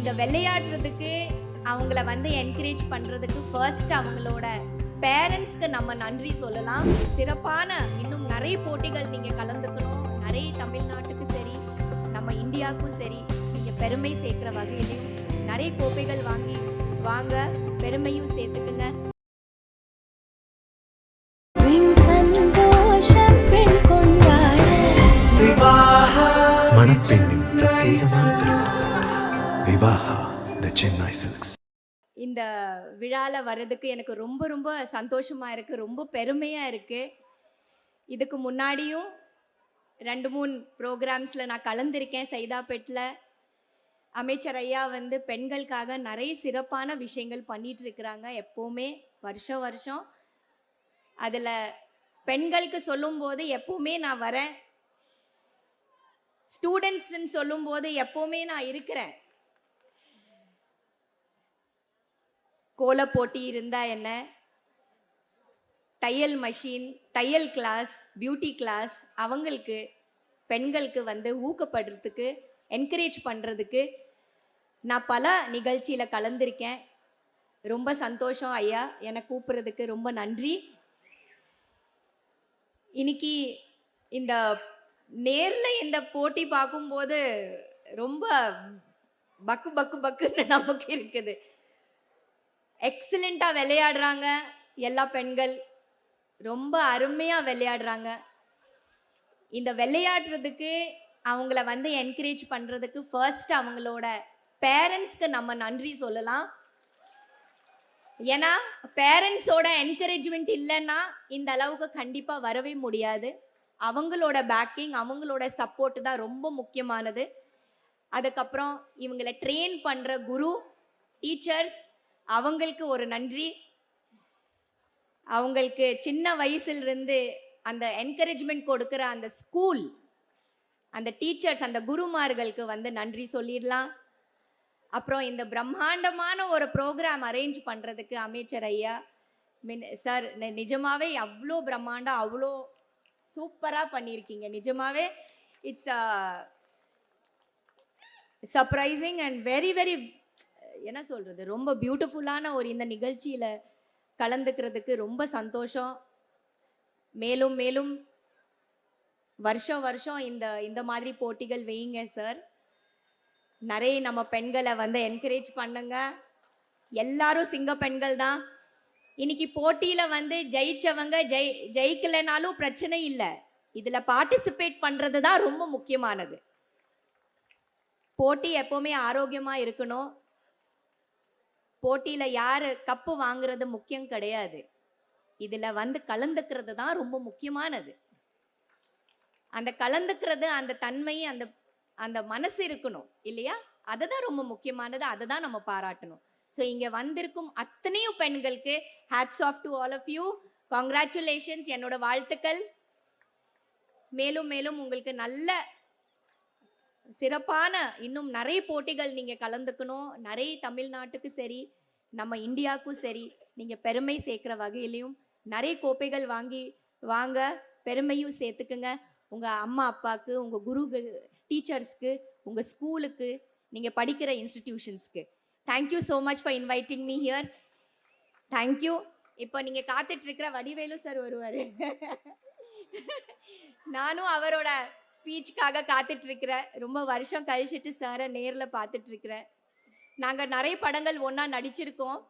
இந்த விளையாடுறதுக்கு அவங்கள வந்து என்கரேஜ் பண்ணுறதுக்கு ஃபர்ஸ்ட் அவங்களோட பேரண்ட்ஸ்க்கு நம்ம நன்றி சொல்லலாம். சிறப்பான இன்னும் நிறைய போட்டிகள் நீங்கள் கலந்துக்கணும். நிறைய தமிழ்நாட்டுக்கு சரி நம்ம இந்தியாவுக்கும் சரி நீங்கள் பெருமை சேர்க்குற வகையிலையும் நிறைய கோப்பைகள் வாங்கி வாங்க பெருமையும் சேர்த்துக்குங்க. மணப்பெண்ணின் பிரத்யேகமான திருமணம் விவாஹா த சென்னை சில்க்ஸ். இந்த விழாவில் வர்றதுக்கு எனக்கு ரொம்ப ரொம்ப சந்தோஷமாக இருக்குது ரொம்ப பெருமையாக இருக்குது இதுக்கு முன்னாடியும் ரெண்டு மூணு ப்ரோக்ராம்ஸில் நான் கலந்திருக்கேன். சைதாப்பேட்டில் அமைச்சர் ஐயா வந்து பெண்களுக்காக நிறைய சிறப்பான விஷயங்கள் பண்ணிகிட்டு இருக்கிறாங்க. எப்போவுமே வருஷம் வருஷம். அதில் பெண்களுக்கு சொல்லும்போது எப்போவுமே நான் வரேன். ஸ்டூடெண்ட்ஸ்ன்னு சொல்லும்போது எப்போவுமே நான் இருக்கிறேன். கோலப் போட்டி இருந்தா என்ன? தையல் மஷின் தையல் கிளாஸ் பியூட்டி கிளாஸ் அவங்களுக்கு பெண்களுக்கு வந்து ஊக்கப்படுறதுக்கு என்கரேஜ் பண்ணுறதுக்கு நான் பல நிகழ்ச்சியில் கலந்திருக்கேன். ரொம்ப சந்தோஷம் ஐயா. என்னை கூப்பிட்றதுக்கு ரொம்ப நன்றி. இன்னைக்கு இந்த நேரில் இந்த போட்டி பார்க்கும்போது ரொம்ப பக்கு பக்கு பக்குன்னு நமக்கு இருக்குது. எக்ஸலண்ட்டாக விளையாடுறாங்க எல்லா பெண்கள். ரொம்ப அருமையாக விளையாடுறாங்க. இந்த விளையாடுறதுக்கு அவங்கள வந்து என்கரேஜ் பண்ணுறதுக்கு ஃபர்ஸ்ட் அவங்களோட பேரண்ட்ஸ்க்கு நம்ம நன்றி சொல்லலாம். ஏன்னா பேரண்ட்ஸோட என்கரேஜ்மெண்ட் இல்லைன்னா இந்த அளவுக்கு கண்டிப்பாக வரவே முடியாது. அவங்களோட பேக்கிங் அவங்களோட சப்போர்ட் தான் ரொம்ப முக்கியமானது. அதுக்கப்புறம் இவங்களை ட்ரெயின் பண்ணுற குரு டீச்சர்ஸ் அவங்களுக்கு ஒரு நன்றி. அவங்களுக்கு சின்ன வயசுலேருந்து அந்த என்கரேஜ்மெண்ட் கொடுக்குற அந்த ஸ்கூல் அந்த டீச்சர்ஸ் அந்த குருமார்களுக்கு வந்து நன்றி சொல்லிடலாம். அப்புறம் இந்த பிரம்மாண்டமான ஒரு ப்ரோக்ராம் அரேஞ்ச் பண்ணுறதுக்கு அமைச்சர் ஐயா மின் சார் நி- நிஜமாவே அவ்வளோ பிரம்மாண்டம் அவ்வளோ சூப்பராக பண்ணியிருக்கீங்க. நிஜமாவே it's surprising and very very என்ன சொல்கிறது ரொம்ப பியூட்டிஃபுல்லான ஒரு இந்த நிகழ்ச்சியில் கலந்துக்கிறதுக்கு ரொம்ப சந்தோஷம். மேலும் மேலும் வருஷம் வருஷம் இந்த இந்த மாதிரி போட்டிகள் வையுங்க சார் நிறைய நம்ம பெண்களை வந்து என்கரேஜ் பண்ணுங்க. எல்லாரும் சிங்க பெண்கள் தான். இன்னைக்கு போட்டியில் வந்து ஜெயிச்சவங்க ஜெய் ஜெயிக்கலைனாலும் பிரச்சனை இல்லை. இதில் பார்ட்டிசிபேட் பண்ணுறது தான் ரொம்ப முக்கியமானது. போட்டி எப்போவுமே ஆரோக்கியமாக இருக்கணும். போட்டியில் யார் கப்பு வாங்குறது முக்கியம் கிடையாது. இதில் வந்து கலந்துக்கிறது தான் ரொம்ப முக்கியமானது. அந்த கலந்துக்கிறது அந்த தன்மை அந்த அந்த மனசு இருக்கணும் இல்லையா? அதுதான் ரொம்ப முக்கியமானது. அதை தான் நம்ம பாராட்டணும். ஸோ இங்கே வந்திருக்கும் அத்தனையும் பெண்களுக்கு hats off to all of you congratulations என்னோட வாழ்த்துக்கள். மேலும் மேலும் உங்களுக்கு நல்ல சிறப்பான இன்னும் நிறைய போட்டிகள் நீங்கள் கலந்துக்கணும். நிறைய தமிழ்நாட்டுக்கு சரி நம்ம இந்தியாவுக்கும் சரி நீங்கள் பெருமை சேர்க்குற வகையிலையும் நிறைய கோப்பைகள் வாங்கி வாங்க பெருமையும் சேர்த்துக்குங்க. உங்கள் அம்மா அப்பாவுக்கு உங்கள் குருகள் டீச்சர்ஸ்க்கு உங்கள் ஸ்கூலுக்கு நீங்கள் படிக்கிற இன்ஸ்டிடியூஷன்ஸ்க்கு thank you so much for inviting me here thank you இப்போ நீங்கள் காத்துட்ருக்கிற வடிவேலு சார் வருவார் நானும் அவரோட ஸ்பீச்சுக்காக காத்துட்ருக்கிறேன். ரொம்ப வருஷம் கழிச்சிட்டு சாரை நேரில் பார்த்துட்ருக்கிறேன் நாங்கள் நிறைய படங்கள் ஒன்றா நடிச்சிருக்கோம்.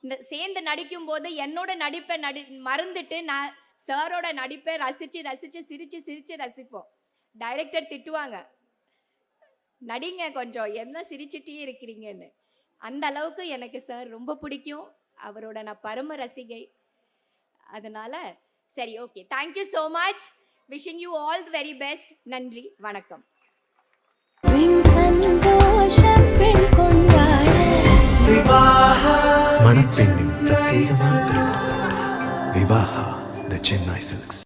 இந்த சேர்ந்து நடிக்கும்போது என்னோட நடிப்பை நடி மறந்துட்டு நான் சாரோட நடிப்பை ரசித்து ரசித்து சிரித்து சிரித்து ரசிப்போம். டைரக்டர் திட்டுவாங்க நடிங்க கொஞ்சம் என்ன சிரிச்சிட்டே இருக்கிறீங்கன்னு. அந்த அளவுக்கு எனக்கு சார் ரொம்ப பிடிக்கும். அவரோட நான் பரம ரசிகை. அதனால் சரி okay thank you so much wishing you all the very best நன்றி வணக்கம். மணப்பெண்ணின் பிரத்யேகமான திருமணம் விவாஹா த சென்னை சில்க்ஸ்